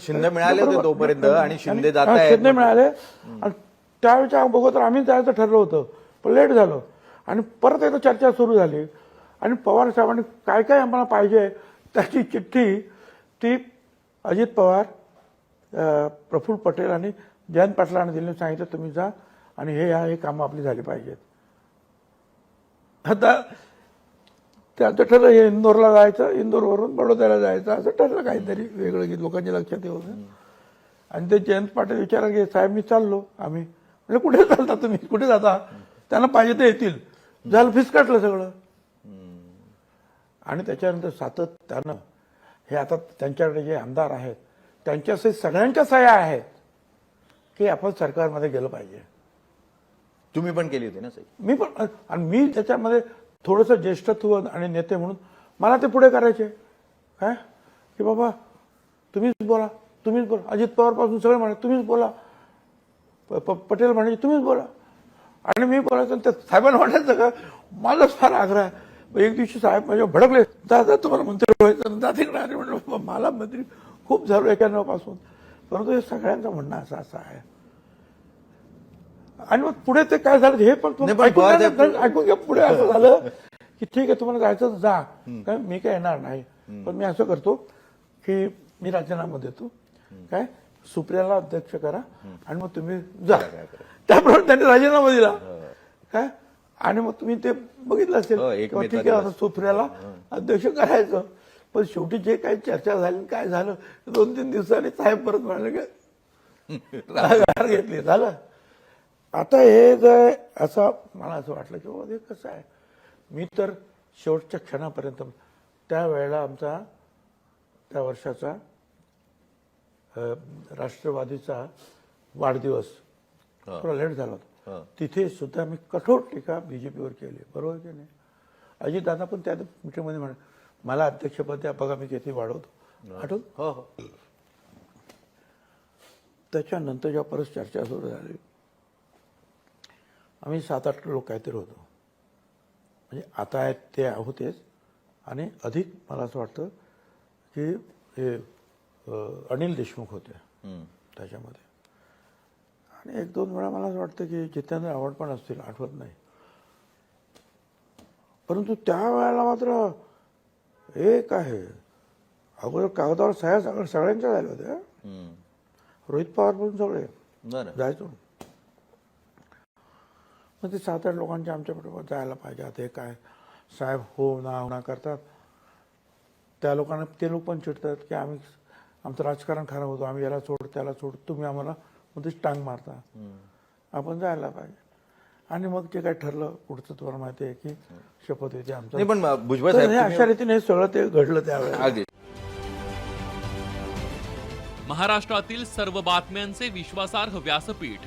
शिंदे मिळाले होते तोपर्यंत आणि शिंदे जात शिंदे मिळाले. आणि त्यावेळेच्या अगोदर आम्ही जायचं ठरलं होतं पण लेट झालं. आणि परत एकदा चर्चा सुरू झाली. आणि पवार साहेबांनी काय काय आम्हाला पाहिजे त्याची चिठ्ठी ती अजित पवार प्रफुल्ल पटेल आणि जयंत पाटलांनी दिली. सांगितलं तुम्ही जा आणि हे ह्या हे कामं आपली झाली पाहिजेत. आता त्याचं ठरलं हे इंदोरला जायचं इंदोरवरून बडोद्याला जायचं असं ठरलं काहीतरी वेगळं की लोकांच्या लक्षात येऊ नये. आणि ते जयंत पाटील विचारायला गेले साहेब मी चाललो आम्ही. म्हणजे कुठे चालता तुम्ही? कुठे जाता? त्यांना पाहिजे ते येतील. झालं फिसकाटलं सगळं. आणि त्याच्यानंतर सातत्यानं हे आता त्यांच्याकडे जे आमदार आहेत त्यांच्या सहित सगळ्यांच्या सह्या आहेत की आपण सरकारमध्ये गेलं पाहिजे. तुम्ही पण केली होती ना सही? मी पण आणि मी त्याच्यामध्ये थोडंसं ज्येष्ठत्व आणि नेते म्हणून मला ते पुढे करायचे. काय? की बाबा तुम्हीच बोला तुम्हीच बोला. अजित पवारपासून सगळे म्हणे तुम्हीच बोला. प- प- पटेल म्हणायचे तुम्हीच बोला. आणि मी बोलायचं आणि त्या साहेबांना वाटायचं का माझाच फार आग्रह आहे. एक दिवशी साहेब माझ्या भडकले. दादा तुम्हाला मंत्री व्हायचं दादा म्हणलं "बाबा, मला मंत्री खूप झालो एक्याण्णवपासून परंतु हे सगळ्यांचं म्हणणं असं असं आहे. आणि मग पुढे ते काय झालं हे पण नाही, पण ऐकून घ्या ऐकून पुढे असं झालं की ठीक आहे तुम्हाला जायचं तर जा. काय मी काय येणार नाही. पण मी असं करतो की मी राजीनामा देतो. काय? सुप्रियाला अध्यक्ष करा आणि मग तुम्ही जा. त्याप्रमाणे त्यांनी राजीनामा दिला. काय? आणि मग तुम्ही ते बघितलं असेल. हो, एक किंवा ठीक आहे. सुप्रियाला अध्यक्ष करायचं. पण शेवटी जे काही चर्चा झाली काय झालं दोन तीन दिवसांनी साहेब परत म्हणाले की घेतली झालं? आता हे जर असं मला असं वाटलं की बाबा हे कसं आहे? मी तर शेवटच्या क्षणापर्यंत त्यावेळेला आमचा त्या वर्षाचा राष्ट्रवादीचा वाढदिवस हा. थोडा लेट झाला हा. होता तिथे सुद्धा मी कठोर टीका बीजेपीवर केली. बरोबर की नाही? अजित दादा पण त्या मीटिंगमध्ये म्हणे मला अध्यक्षपद द्या बघा मी किती वाढवतो. आठवत हो हो. त्याच्यानंतर जेव्हा परत चर्चा सुरू झाली आम्ही सात आठ लोक काहीतरी होतो. म्हणजे आता आहेत ते होतेच. आणि अधिक मला असं वाटतं की हे अनिल देशमुख होते. त्याच्यामध्ये. आणि एक दोन वेळा मला असं वाटतं की जितेंद्र आव्हाड पण असतील आठवत नाही. परंतु त्या वेळेला मात्र एक आहे. अगोदर कागदावर सह्या सगळ्या सगळ्यांच्या झाल्या होत्या. रोहित पवार पण सगळे. जायचो मग ते सात आठ लोकांच्या आमच्या बरोबर जायला पाहिजे. आता हे काय? साहेब हो ना हो ना करतात. त्या लोकांना ते लोक पण चिडतात की आम्ही आमचं राजकारण खराब होतं आम्ही याला सोड त्याला सोड तुम्ही आम्हाला मध्येच टांग मारता. आपण जायला पाहिजे. आणि मग जे काय ठरलं पुढचं तुम्हाला माहिती आहे की शपथविधी आमचा. नाही पण भुजबळ हे साहेब अशा रीतीने हे सगळं ते घडलं त्यावेळेला. अगदी. महाराष्ट्रातील सर्व बातम्यांचे विश्वासार्ह व्यासपीठ.